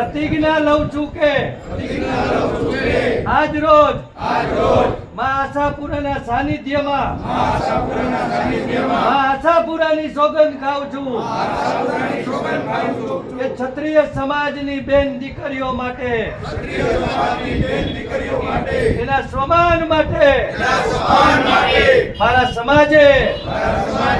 પ્રતિજ્ઞા લઉં છું કે આજ રોજ મા આશાપુરાના સાનિધ્યમાં મા આશાપુરાની સોગંદ ખાઉં છું કે ક્ષત્રિય સમાજની બેન દીકરીઓ માટે એના સમાન માટે મારા સમાજે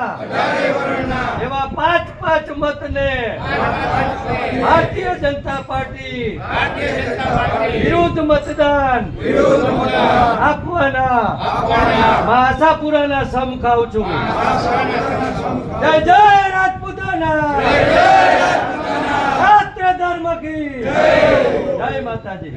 વર્ણના. એવા પાંચ પાંચ મતને ભારતીય જનતા પાર્ટી વિરુદ્ધ મતદાન આપવાના. મા પુરાના સમ ખાઉં છું. જય જય રાજપૂતાના. રાષ્ટ્ર ધર્મ કી. જય માતાજી.